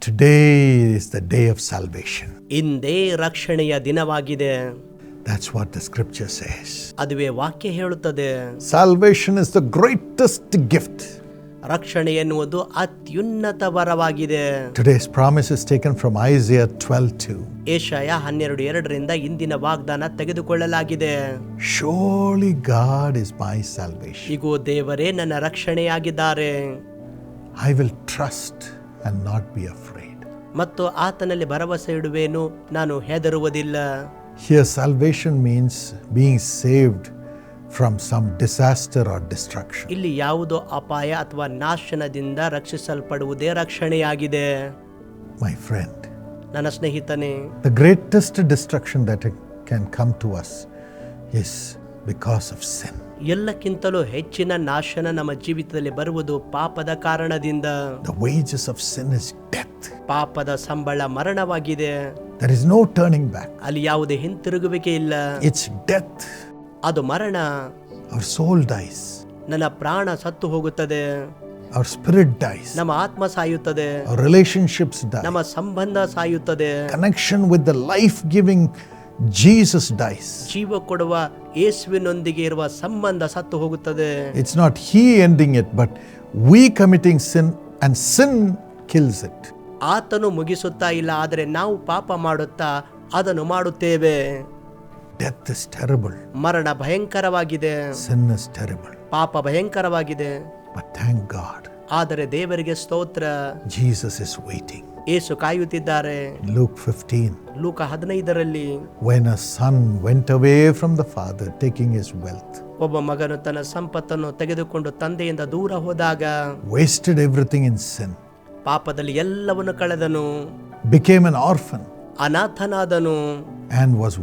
Today is the day of salvation. ಇಂದೇ ರಕ್ಷಣೆಯ ದಿನವಾಗಿದೆ That's what the scripture says. ಅದುವೇ ವಾಕ್ಯ ಹೇಳುತ್ತದೆ Salvation is the greatest gift. ರಕ್ಷಣೆ ಎನ್ನುವುದು ಅತ್ಯುನ್ನತ ವರವಾಗಿದೆ Today's promise is taken from Isaiah 12:2. ಏಷಯ ಹನ್ನೆರಡು ಎರಡರಿಂದ ಇಂದಿನ ವಾಗ್ದಾನ ತೆಗೆದುಕೊಳ್ಳಲಾಗಿದೆ Surely God is my salvation. ಇಗೋ ದೇವರೇ ನನ್ನ ರಕ್ಷಣೆಯಾಗಿದ್ದಾರೆ I will trust and not be afraid. ಮತ್ತು ಆತನಲ್ಲಿ ಭರವಸೆ ಇಡುವೇನು ನಾನು ಹೆದರುವುದಿಲ್ಲ Here, salvation means being saved from some disaster or destruction. ಇಲ್ಲಿ ಯಾವುದೋ ಅಪಾಯ ಅಥವಾ ನಾಶನದಿಂದ ರಕ್ಷಿಸಲ್ಪಡುವುದೇ ರಕ್ಷಣೆಯಾಗಿದೆ My friend, ನನ್ನ ಸ್ನೇಹಿತನೇ the greatest destruction that can come to us is because of sin. ಎಲ್ಲಕ್ಕಿಂತಲೂ ಹೆಚ್ಚಿನ ನಾಶನ ನಮ್ಮ ಜೀವಿತದಲ್ಲಿ ಬರುವುದು ಪಾಪದ ಕಾರಣದಿಂದ The wages of sin is death. ಪಾಪದ ಸಂಬಳ ಮರಣವಾಗಿದೆ There is no turning back. ಅಲ್ಲಿ ಯಾವುದೇ ಹಿಂತಿರುಗುವಿಕೆ ಇಲ್ಲ It's death. ಅದು ಮರಣ Our soul dies. ನನ್ನ ಪ್ರಾಣ ಸತ್ತು ಹೋಗುತ್ತದೆ Our spirit dies. ನಮ್ಮ ಆತ್ಮ ಸಾಯುತ್ತದೆ Our relationships die. ನಮ್ಮ ಸಂಬಂಧ ಸಾಯುತ್ತದೆ Connection with the life giving Jesus dies ಜೀವ ಕೊಡುವ ಯೇಸುವಿನೊಂದಿಗೆ ಇರುವ ಸಂಬಂಧ ಸತ್ತು ಹೋಗುತ್ತದೆ. It's not he ending it but we committing sin and sin kills it ಆತನು ಮುಗಿಸುತ್ತಾ ಇಲ್ಲ ಆದರೆ ನಾವು ಪಾಪ ಮಾಡುತ್ತಾ ಅದನ್ನು ಮಾಡುತ್ತೇವೆ. ಡೆತ್ ಇಸ್ ಟೆರಬಲ್ ಮರಣ ಭಯಂಕರವಾಗಿದೆ. ಸಿನ್ ಇಸ್ ಟೆರಬಲ್ ಪಾಪ ಭಯಂಕರವಾಗಿದೆ. ಬಟ್ ಥ್ಯಾಂಕ್ ಗಾಡ್ ಆದರೆ ದೇವರಿಗೆ ಸ್ತೋತ್ರ. ಜೀಸಸ್ ಇಸ್ ವೇಟಿಂಗ್ ಏಸು ಕಾಯುತ್ತಿದ್ದಾರೆ Luke 15 ಲೂಕ ಹದಿನೈದರಲ್ಲಿ When a son went away from the father, taking his wealth, ಒಬ್ಬ ಮಗನು ತನ್ನ ಸಂಪತ್ತನ್ನು ತೆಗೆದುಕೊಂಡು ತಂದೆಯಿಂದ ದೂರ ಹೋದಾಗ wasted everything in sin, ಪಾಪದಲ್ಲಿ ಎಲ್ಲವನ್ನು ಕಳೆದನು became an orphan, ಅನಾಥನಾದನು and was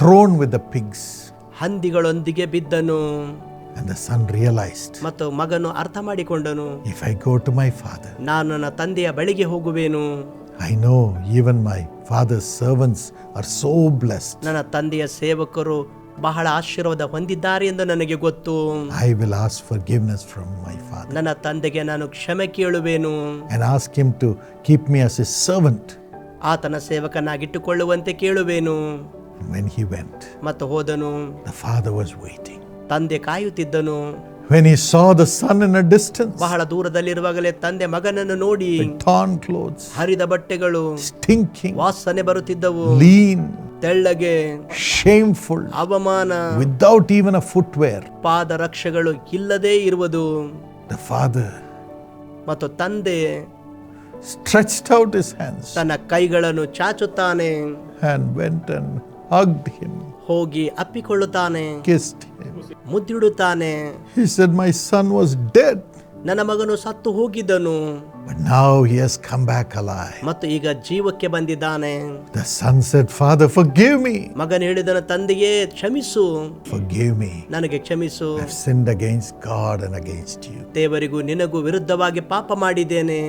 thrown with the pigs. ಹಂದಿಗಳೊಂದಿಗೆ ಬಿದ್ದನು And the son realized ಮತ್ತು ಮಗನು ಅರ್ಥ ಮಾಡಿಕೊಂಡನು if I go to my father, ನಾನು ನನ್ನ ತಂದೆಯ ಬಳಿಗೆ ಹೋಗುವೆನು I know even my father's servants are so blessed. ನನ್ನ ತಂದೆಯ ಸೇವಕರು ಬಹಳ ಆಶೀರ್ವಾದ ಹೊಂದಿದ್ದಾರೆ ಎಂದು ನನಗೆ ಗೊತ್ತು I will ask forgiveness from my father ನನ್ನ ತಂದೆಗೆ ನಾನು ಕ್ಷಮೆ ಕೇಳುವೆನು and ask him to keep me as his servant. ಆತನ ಸೇವಕನಾಗಿಟ್ಟುಕೊಳ್ಳುವಂತೆ ಕೇಳುವೆನು And when he went, ಮತ್ತು ಹೋದನು the father was waiting. ತಂದೆ ಕಾಯುತ್ತಿದ್ದನು When he saw the son in a distance, ಬಹಳ ದೂರದಲ್ಲಿರುವಾಗಲೇ ತಂದೆ ಮಗನನ್ನು ನೋಡಿ with torn clothes, ಹರಿದ ಬಟ್ಟೆಗಳು stinking, ವಾಸನೆ ಬರುತ್ತಿದ್ದವು lean, ತೆಳ್ಳಗೆ shameful, ಅವಮಾನ without even a footwear, ಪಾದರಕ್ಷೆಗಳು ಇಲ್ಲದೇ ಇರುವುದು the father ಮತ್ತು ತಂದೆ stretched out his hands ತನ್ನ ಕೈಗಳನ್ನು ಚಾಚುತ್ತಾನೆ and went and hugged him, ಹೋಗಿ ಅಪ್ಪಿಕೊಳ್ಳುತ್ತಾನೆ kissed him. ಮುದ್ದಿಡುತ್ತಾನೆ He said, My son was dead, ನನ್ನ ಮಗನು ಸತ್ತು ಹೋಗಿದ್ದನು but now he has come back alive. ಮತ್ತು ಈಗ ಜೀವಕ್ಕೆ ಬಂದಿದ್ದಾನೆ The son said, Father, forgive me. ಮಗನು ಹೇಳಿದನು ತಂದೆಯೇ ಕ್ಷಮಿಸು Forgive me. ನನಗೆ ಕ್ಷಮಿಸು I've sinned against God and against you. ದೇವರಿಗೂ ನಿನಗೂ ವಿರುದ್ಧವಾಗಿ ಪಾಪ ಮಾಡಿದ್ದೇನೆ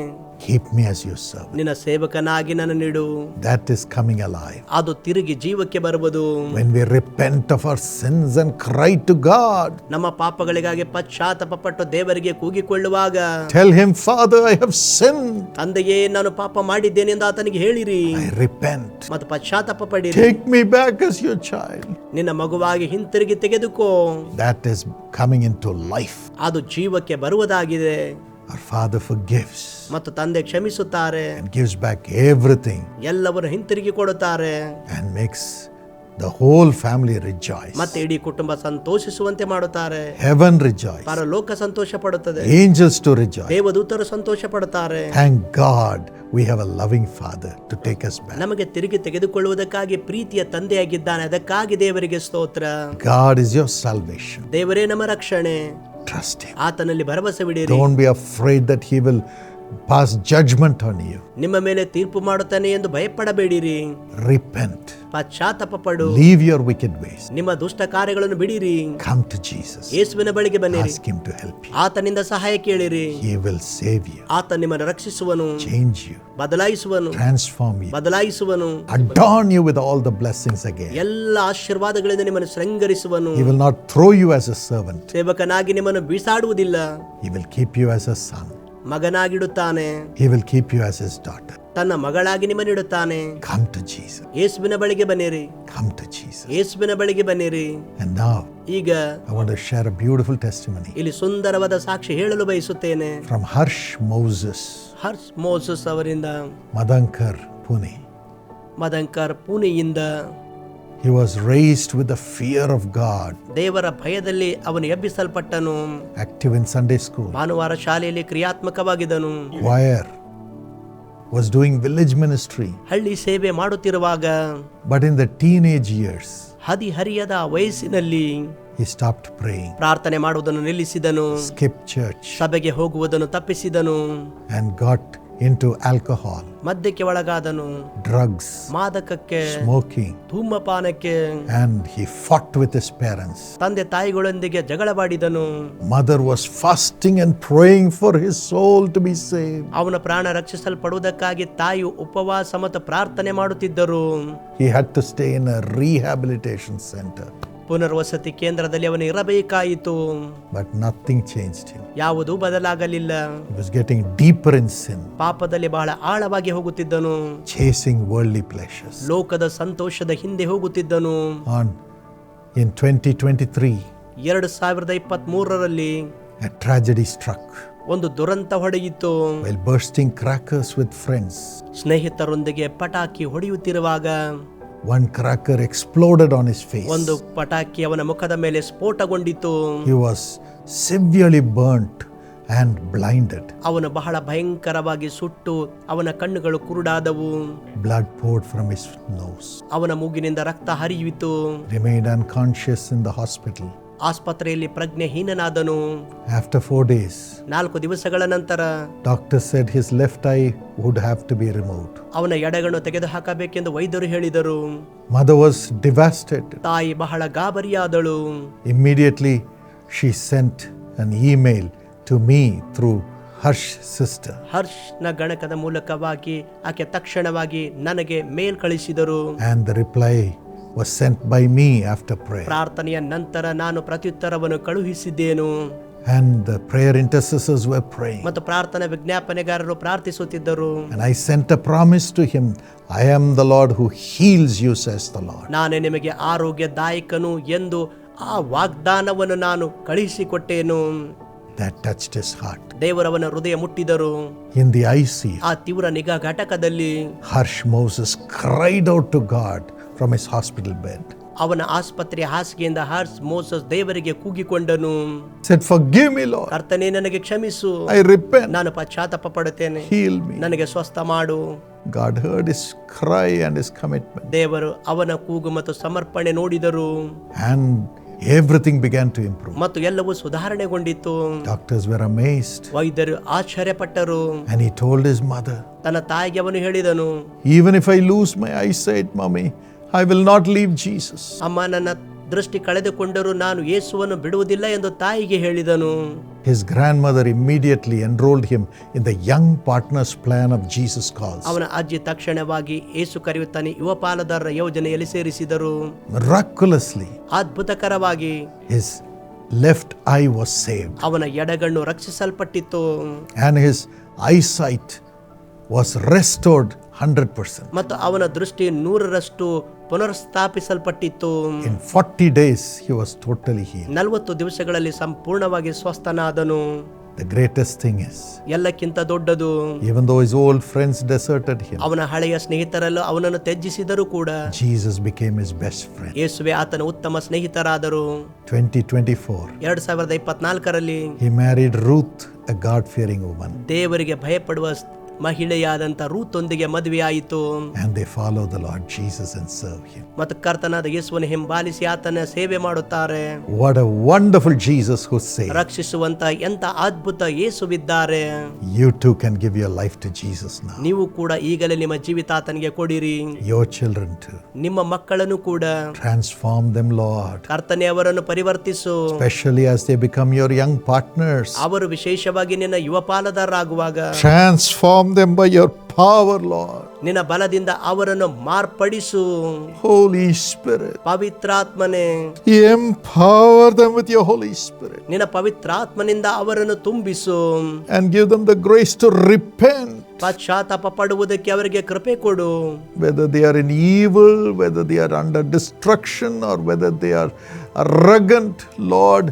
Keep me as your servant. ನಿನ್ನ ಸೇವಕನಾಗಿ ನನ್ನ ನೀಡು That is coming alive. ಅದು ತಿರುಗಿ ಜೀವಕ್ಕೆ ಬರುವುದು When we repent of our sins and cry to God, ನಮ್ಮ ಪಾಪಗಳಿಗಾಗಿ ಪಶ್ಚಾತ್ತಾಪ ಪಟ್ಟು ದೇವರಿಗೆ ಕೂಗಿಕೊಳ್ಳುವಾಗ tell Him, Father, I have sinned. ತಂದೆಯೇ ನಾನು ಪಾಪ ಮಾಡಿದ್ದೇನೆ ಎಂದು ಆತನಿಗೆ ಹೇಳಿರಿ I repent. ಮತ್ತು ಪಶ್ಚಾತ್ತಾಪ ಪಡಿರಿ Take me back as your child. ನಿನ್ನ ಮಗುವಾಗಿ ಹಿಂತಿರುಗಿ ತೆಗೆದುಕೋ That is coming into life. ಅದು ಜೀವಕ್ಕೆ ಬರುವುದಾಗಿದೆ Our Father forgives ಮತ್ತು ತಂದೆ ಕ್ಷಮಿಸುತ್ತಾರೆ and gives back everything ಎಲ್ಲವನ್ನು ಹಿಂತಿರುಗಿ ಕೊಡುತ್ತಾರೆ and makes the whole family rejoice. ಮತ್ತೆ ಇಡೀ ಕುಟುಂಬ ಸಂತೋಷಿಸುವಂತೆ ಮಾಡುತ್ತಾರೆ Heaven rejoice. ಪರಲೋಕ ಸಂತೋಷ ಪಡುತ್ತದೆ Angels to rejoice. ದೇವದೂತರು ಸಂತೋಷ ಪಡುತ್ತಾರೆ Thank God we have a loving Father to take us back. ನಮಗೆ ತಿರುಗಿ ತೆಗೆದುಕೊಳ್ಳುವುದಕ್ಕಾಗಿ ಪ್ರೀತಿಯ ತಂದೆಯಾಗಿದ್ದಾನೆ ಅದಕ್ಕಾಗಿ ದೇವರಿಗೆ ಸ್ತೋತ್ರ God is your salvation. ದೇವರೇ ನಮ್ಮ ರಕ್ಷಣೆ Trust Him. ಆತನಲ್ಲಿ ಭರವಸೆ ಬಿಡಿರಿ Don't be afraid that He will pass judgment on you. ನಿಮ್ಮ ಮೇಲೆ ತೀರ್ಪು ಮಾಡುತ್ತಾನೆ ಎಂದು ಭಯಪಡಬೇಡಿರಿ Repent. ಪಶ್ಚಾತ್ತಾಪ ಪಡು Leave your wicked ways. ನಿಮ್ಮ ದುಷ್ಟ ಕಾರ್ಯಗಳನ್ನು ಬಿಡಿರಿ Come to Jesus. ಯೇಸುವಿನ ಬಳಿಗೆ ಬನ್ನಿರಿ Ask Him to help you. ಆತನಿಂದ ಸಹಾಯ ಕೇಳಿರಿ He will save you, ಆತ ನಿಮ್ಮನ್ನು ರಕ್ಷಿಸುವನು change you, ಬದಲಾಯಿಸುವನು transform you, ಬದಲಾಯಿಸುವನು adorn you with all the blessings again. ಎಲ್ಲ ಆಶೀರ್ವಾದಗಳಿಂದ ನಿಮ್ಮನ್ನು ಶೃಂಗರಿಸುವನು He will not throw you as a servant, ಸೇವಕನಾಗಿ ನಿಮ್ಮನ್ನು ಬೀಸಾಡುವುದಿಲ್ಲ He will keep you as a son, ಮಗನಾಗಿಡುತ್ತಾನೆ He will keep you as His daughter. ತನ್ನ ಮಗಳಾಗಿ ನಿಮ್ಮ ನೀಡುತ್ತಾನೆ Come to Jesus. ಯೇಸುವಿನ ಬಳಿಗೆ ಬನ್ನಿರಿ Come to Jesus. ಯೇಸುವಿನ ಬಳಿಗೆ ಬನ್ನಿರಿ And now ಈಗ I want to share a beautiful testimony ಇಲ್ಲಿ ಸುಂದರವಾದ ಸಾಕ್ಷಿ ಹೇಳಲು ಬಯಸುತ್ತೇನೆ from Harsh Moses, Harsh Moses ಅವರಿಂದ Madankar Pune ಮದಂಕರ್ ಪುಣೆಯಿಂದ He was raised with the fear of God, ದೇವರ ಭಯದಲ್ಲಿ ಅವನು ಎಬ್ಬಿಸಲ್ಪಟ್ಟನು active in Sunday school, ಭಾನುವಾರ ಶಾಲೆಯಲ್ಲಿ ಕ್ರಿಯಾತ್ಮಕವಾಗಿದ್ದನು choir, was doing village ministry. ಹಳ್ಳಿ ಸೇವೆ ಮಾಡುತ್ತಿರುವಾಗ But in the teenage years, ಹದಿಹರಿಯದ ವಯಸ್ಸಿನಲ್ಲಿ he stopped praying, ಪ್ರಾರ್ಥನೆ ಮಾಡುವುದನ್ನು ನಿಲ್ಲಿಸಿದನು skipped church, ಸಭೆಗೆ ಹೋಗುವುದನ್ನು ತಪ್ಪಿಸಿದನು and got into alcohol, ಮದ್ಯಕ್ಕೆ ಒಳಗಾದನು drugs, ಮಾದಕಕ್ಕೆ smoking, ಧೂಮಪಾನಕ್ಕೆ and he fought with his parents. ತಂದೆ ತಾಯಿಗಳೊಂದಿಗೆ ಜಗಳವಾಡಿದನು Mother was fasting and praying for his soul to be saved. ಅವನ ಪ್ರಾಣ ರಕ್ಷಿಸಲ್ಪಡುವುದಕ್ಕಾಗಿ ತಾಯಿ ಉಪವಾಸ ಮತ್ತು ಪ್ರಾರ್ಥನೆ ಮಾಡುತ್ತಿದ್ದರು He had to stay in a rehabilitation center, ಪುನರ್ವಸತಿ ಕೇಂದ್ರದಲ್ಲಿ ಅವನು ಇರಬೇಕಾಯಿತು. But nothing changed him. ಯಾವುದೂ ಬದಲಾಗಲಿಲ್ಲ. He was getting deeper in sin, ಪಾಪದಲ್ಲಿ ಬಹಳ ಆಳವಾಗಿ ಹೋಗುತ್ತಿದ್ದನು. Chasing worldly pleasures. ಲೋಕದ ಸಂತೋಷದ ಹಿಂದೆ ಹೋಗುತ್ತಿದ್ದನು. On in 2023, ಎರಡು ಸಾವಿರದ ಇಪ್ಪತ್ತ್ ಮೂರರಲ್ಲಿ a tragedy struck. ಒಂದು ದುರಂತ ಹೊಡೆಯಿತು. While bursting crackers with friends. ಸ್ನೇಹಿತರೊಂದಿಗೆ ಪಟಾಕಿ ಹೊಡೆಯುತ್ತಿರುವಾಗ One cracker exploded on his face. ಒಂದು ಪಟಾಕಿ ಅವನ ಮುಖದ ಮೇಲೆ ಸ್ಫೋಟಗೊಂಡಿತು He was severely burnt and blinded. ಅವನು ಬಹಳ ಭಯಂಕರವಾಗಿ ಸುಟ್ಟು ಅವನ ಕಣ್ಣುಗಳು ಕುರುಡಾದವು Blood poured from his nose. ಅವನ ಮೂಗಿನಿಂದ ರಕ್ತ ಹರಿಯಿತು Remained unconscious in the hospital. ಆಸ್ಪತ್ರೆಯಲ್ಲಿ ಪ್ರಜ್ಞೆಹೀನನಾದನು. ಆಫ್ಟರ್ ಫೋರ್ ಡೇಸ್ ನಾಲ್ಕು ದಿವಸಗಳ ನಂತರ doctor said his left eye would have to be removed ಅವನ ಎಡಗಣ್ಣು ತೆಗೆದು ಹಾಕಬೇಕೆಂದು ವೈದ್ಯರು ಹೇಳಿದರು. ಮದರ್ ವಾಸ್ ಡಿವಾಸ್ಟೆಡ್ ತಾಯಿ ಬಹಳ ಗಾಬರಿಯಾದಳು. Immediately she sent an email to me through Harsh sister ಹರ್ಷ್ನ ಗಣಕದ ಮೂಲಕವಾಗಿ ಆಕೆ ತಕ್ಷಣವಾಗಿ ನನಗೆ mail ಕಳಿಸಿದರು. And the reply was sent by me after prayer. ಪ್ರಾರ್ಥನೆಯ ನಂತರ ನಾನು ಪ್ರತ್ಯುತ್ತರವನ್ನು ಕಳುಹಿಸಿದ್ದೇನು And the prayer intercessors were praying. ಮತ್ತು ಪ್ರಾರ್ಥನೆ ವಿಜ್ಞಾಪನೆಗಾರರು ಪ್ರಾರ್ಥಿಸುತ್ತಿದ್ದರು And I sent a promise to him I am the Lord who heals you, says the Lord. ನಾನೇ ನಿಮಗೆ ಆರೋಗ್ಯದಾಯಕನು ಎಂದು ಆ ವಾಗ್ದಾನವನ್ನು ನಾನು ಕಳುಹಿಸಿಕೊಟ್ಟೇನು That touched his heart. ದೇವರವನ ಹೃದಯ ಮುಟ್ಟಿದರು In the ICU, ಆ ತೀವ್ರ ನಿಗಾ ಘಟಕದಲ್ಲಿ Harsh Moses cried out to God from his hospital bed. ಅವನ ಆಸ್ಪತ್ರೆಯ ಹಾಸಿಗೆಯಿಂದ ಹಾರ್ಸ್ ಮೋಸಸ್ ದೇವರಿಗೆ ಕೂಗಿಕೊಂಡನು Said, Forgive me, Lord. ಕರ್ತನೆ ನನಗೆ ಕ್ಷಮಿಸು I repent. ನಾನು ಪಶ್ಚಾತ್ತಾಪ ಪಡುತ್ತೇನೆ Heal me. ನನಗೆ ಸ್ವಸ್ಥ ಮಾಡು God heard his cry and his commitment. ದೇವರು ಅವನ ಕೂಗು ಮತ್ತು ಸಮರ್ಪಣೆ ನೋಡಿದರು And everything began to improve. ಮತ್ತು ಎಲ್ಲವೂ ಸುಧಾರಣೆಗೊಂಡಿತು Doctors were amazed. ವೈದ್ಯರು ಆಶ್ಚರ್ಯಪಟ್ಟರು And he told his mother, ತನ್ನ ತಾಯಿಗೆ ಅವನು ಹೇಳಿದನು Even if I lose my eyesight, mommy, I will not leave Jesus. ಅಮ್ಮ ನನ್ನ ದೃಷ್ಟಿ ಕಳೆದುಕೊಂಡರೂ ನಾನು ಯೇಸುವನ್ನು ಬಿಡುವುದಿಲ್ಲ ಎಂದು ತಾಯಿಗೆ ಹೇಳಿದನು His grandmother immediately enrolled him in the Young Partners Plan of Jesus Calls. ಅವನ ಅಜ್ಜಿ ತಕ್ಷಣವಾಗಿ ಏಸು ಕರೆಯುತ್ತಾನೆ ಯುವ ಪಾಲುದಾರರ ಯೋಜನೆಯಲ್ಲಿ ಸೇರಿಸಿದರು Miraculously, ಅದ್ಭುತಕರವಾಗಿ his left eye was saved ಅವನ ಎಡಗಣ್ಣು ರಕ್ಷಿಸಲ್ಪಟ್ಟಿತ್ತು and his eyesight was restored 100%. ಮತ್ತು ಅವನ ದೃಷ್ಟಿ ನೂರರಷ್ಟು ಪುನರ್ಸ್ಥಾಪಿಸಲ್ಪಟ್ಟಿತ್ತು In 40 days, he was totally healed. ನಲವತ್ತು ದಿವಸಗಳಲ್ಲಿ ಸಂಪೂರ್ಣವಾಗಿ ಸ್ವಸ್ಥನಾದನು The greatest thing is, ಎಲ್ಲಕ್ಕಿಂತ ದೊಡ್ಡದು even though his old friends deserted him, ಅವನ ಹಳೆಯ ಸ್ನೇಹಿತರೆಲ್ಲ ಅವನನ್ನು ತ್ಯಜಿಸಿದರೂ ಕೂಡ Jesus became his best friend. ಯೇಸುವೆ ಆತನ ಉತ್ತಮ ಸ್ನೇಹಿತರಾದರು 2024, ಎರಡ್ ಸಾವಿರದ ಇಪ್ಪತ್ನಾಲ್ಕರಲ್ಲಿ he married Ruth, a God fearing woman, ದೇವರಿಗೆ ಭಯಪಡುವ ಮಹಿಳೆಯಾದಂಥ ರೂತೊಂದಿಗೆ ಮದುವೆಯಾಯಿತು and they follow the Lord Jesus and serve him. ಮತ್ತು ಕರ್ತನಾದ ಯೇಸುವನ್ನು ಹಿಂಬಾಲಿಸಿ ಆತನ ಸೇವೆ ಮಾಡುತ್ತಾರೆ What a wonderful Jesus who saved. ರಕ್ಷಿಸುವಂತ ಎಂತ ಅದ್ಭುತ ಯೇಸುವಿದ್ದಾರೆ You too can give your life to Jesus now. ನೀವು ಕೂಡ ಈಗಲೇ ನಿಮ್ಮ ಜೀವಿತ ಆತನಿಗೆ ಕೊಡಿರಿ Your children too. ನಿಮ್ಮ ಮಕ್ಕಳನ್ನು ಕೂಡ Transform them, Lord, ಕರ್ತನೆ ಅವರನ್ನು ಪರಿವರ್ತಿಸು especially as they become your young partners. ಅವರು ವಿಶೇಷವಾಗಿ ನಿನ್ನ ಯುವ ಪಾಲುದಾರರಾಗುವಾಗ Transform them by your power, Lord. ನಿನ್ನ ಬಲದಿಂದ ಅವರನ್ನು ಮಾರ್ಪಡಿಸು Holy Spirit, ಪವಿತ್ರಾತ್ಮನೆ empower them with your Holy Spirit ನಿನ್ನ ಪವಿತ್ರಾತ್ಮನಿಂದ ಅವರನ್ನು ತುಂಬಿಸು and give them the grace to repent ಪಶ್ಚಾತ್ತಾಪ ಪಡುವುದಕ್ಕೆ ಅವರಿಗೆ ಕೃಪೆ ಕೊಡು whether they are in evil, whether they are under destruction, or whether they are arrogant, Lord,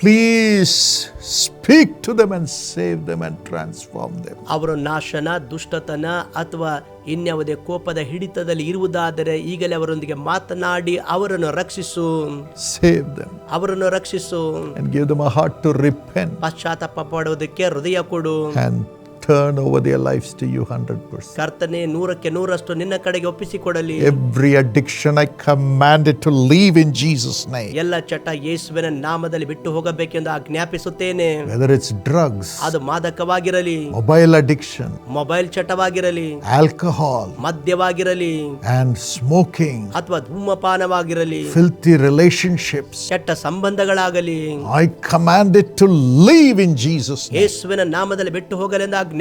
please speak to them and save them and transform them ಅವರು ನಾಶನ ದುಷ್ಟತನ ಅಥವಾ ಇನ್ಯಾವುದೇ ಕೋಪದ ಹಿಡಿತದಲ್ಲಿ ಇರುವುದಾದರೆ ಈಗಲೇ ಅವರೊಂದಿಗೆ ಮಾತನಾಡಿ ಅವರನ್ನು ರಕ್ಷಿಸು. ಸೇವ್ ದಮ್ ಅವರನ್ನು ರಕ್ಷಿಸು. And give them heart to repent. ಪಶ್ಚಾತ್ತಾಪ ಪಡುವುದಕ್ಕೆ ಹೃದಯ ಕೊಡು. And turn over their lives to you 100%. ಕರ್ತನೆ ನೂರಕ್ಕೆ ನೂರಷ್ಟು ನಿನ್ನ ಕಡೆಗೆ ಒಪ್ಪಿಸಿಕೊಡಲಿ Every addiction I command it to leave in Jesus' name. ಎಲ್ಲ ಚಟ ಯೇಸುವಿನ ನಾಮದಲ್ಲಿ ಬಿಟ್ಟು ಹೋಗಬೇಕೆಂದು ಆಜ್ಞಾಪಿಸುತ್ತೇನೆ Whether it's drugs, ಅದು ಮಾದಕವಾಗಿರಲಿ mobile addiction, mobile ಚಟವಾಗಿರಲಿ alcohol, ಮದ್ಯವಾಗಿರಲಿ and smoking, ಅಥವಾ ಧೂಮಪಾನವಾಗಿರಲಿ filthy relationships. ಕೆಟ್ಟ ಸಂಬಂಧಗಳಾಗಲಿ I command it to leave in Jesus' name. ಯೇಸುವಿನ ನಾಮದಲ್ಲಿ ಬಿಟ್ಟು ಹೋಗಲೆಂದು ಆಜ್ಞಾಪಿಸುತ್ತೇನೆ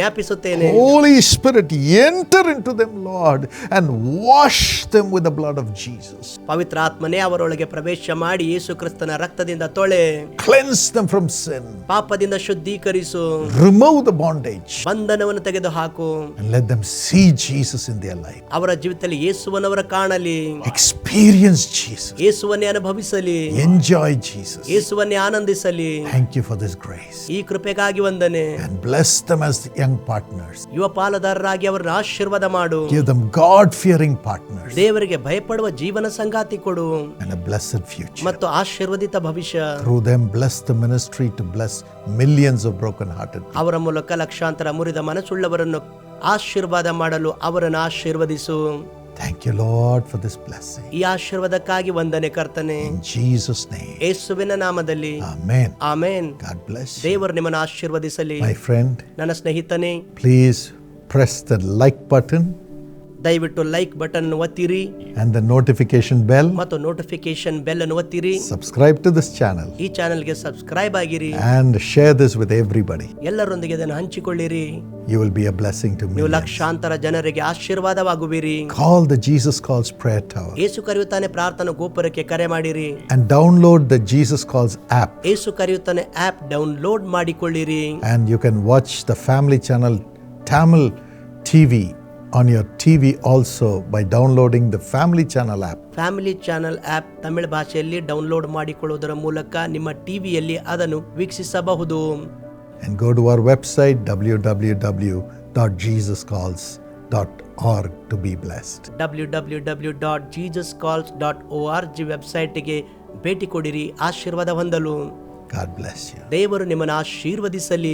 Holy Spirit, enter into them, Lord, and wash them with the blood of Jesus. ಪವಿತ್ರಾತ್ಮನೇ ಅವರೊಳಗೆ ಪ್ರವೇಶ ಮಾಡಿ ಯೇಸು ಕ್ರಿಸ್ತನ ರಕ್ತದಿಂದ ತೊಳೆ Cleanse them from sin. ಪಾಪದಿಂದ ಶುದ್ಧೀಕರಿಸು Remove the bondage ಬಂಧನವನ್ನು ತೆಗೆದು ಹಾಕು and let them see Jesus in their life. ಅವರ ಜೀವಿತದಲ್ಲಿ ಯೇಸುವನವರ ಕಾಣಲಿ Experience Jesus. ಯೇಸುವನ್ನೇ ಅನುಭವಿಸಲಿ Enjoy Jesus. ಯೇಸುವನ್ನೇ ಆನಂದಿಸಲಿ Thank you for this grace. ಈ ಕೃಪೆಗಾಗಿ ವಂದನೆ And bless them as young partners ಯುವ ಪಾಲುದಾರರಾಗಿ ಅವರನ್ನು ಆಶೀರ್ವಾದ ಮಾಡು. Give them God fearing partners ದೇವರಿಗೆ ಭಯಪಡುವ ಜೀವನ ಸಂಗಾತಿ ಕೊಡು. ಅಂಡ್ ಅ ಬ್ಲೆಸ್ಡ್ ಫ್ಯೂಚರ್ ಮತ್ತು ಆಶೀರ್ವದಿತ ಭವಿಷ್ಯ. Through them bless the ministry to bless millions of broken hearted ಅವರ ಮೂಲಕ ಲಕ್ಷಾಂತರ ಮುರಿದ ಮನಸ್ಸುಳ್ಳವರನ್ನು ಆಶೀರ್ವಾದ ಮಾಡಲು ಅವರನ್ನು ಆಶೀರ್ವದಿಸು. Thank you, Lord, for this blessing. ಈ ಆಶೀರ್ವಾದಕ್ಕಾಗಿ ವಂದನೆ ಕರ್ತನೆ In Jesus' name. ಯೇಸುವಿನ ನಾಮದಲ್ಲಿ Amen. Amen God bless you. ದೇವರು ನಿಮ್ಮನ್ನು ಆಶೀರ್ವದಿಸಲಿ My friend, ನನ್ನ ಸ್ನೇಹಿತನೇ please press the like button ದಯವಿಟ್ಟು ಲೈಕ್ ಬಟನ್ ಒತ್ತಿರಿ and the notification bell. ಮತ್ತು ನೋಟಿಫಿಕೇಶನ್ ಬೆಲ್ ಅನ್ನು ಒತ್ತಿರಿ Subscribe to this channel ಈ ಚಾನೆಲ್ಗೆ ಸಬ್ಸ್ಕ್ರೈಬ್ ಆಗಿರಿ and share this with everybody. ಎಲ್ಲರೊಂದಿಗೆ ಇದನ್ನು ಹಂಚಿಕೊಳ್ಳಿರಿ You will be a blessing to me. ನೀವು ಲಕ್ಷಾಂತರ ಜನರಿಗೆ ಆಶೀರ್ವಾದವಾಗುವಿರಿ Call the Jesus Calls Prayer Tower ಏಸು ಕರೆಯುತ್ತಾನೆ ಪ್ರಾರ್ಥನಾ ಗೋಪುರಕ್ಕೆ ಕರೆ ಮಾಡಿರಿ and download the Jesus Calls app. Yesu ಕರೆಯುತ್ತಾನೆ app download ಮಾಡಿಕೊಳ್ಳಿರಿ And you can watch the family channel Tamil TV on your TV also by downloading the family channel app. Family channel app Tamil ಭಾಷೆಯಲ್ಲಿ download ಮಾಡಿಕೊಳ್ಳುವುದರ ಮೂಲಕ ನಿಮ್ಮ ಟಿವಿಯಲ್ಲಿ ಅದನ್ನು ವೀಕ್ಷಿಸಬಹುದು And go to our website www.jesuscalls.org to be blessed. W W W dot Jesus calls dot O R G ವೆಬ್ಸೈಟ್ಗೆ ಭೇಟಿ ಕೊಡಿರಿ ಆಶೀರ್ವಾದ ಹೊಂದಲು God bless you. ದೇವರು ನಿಮ್ಮನ್ನು ಆಶೀರ್ವದಿಸಲಿ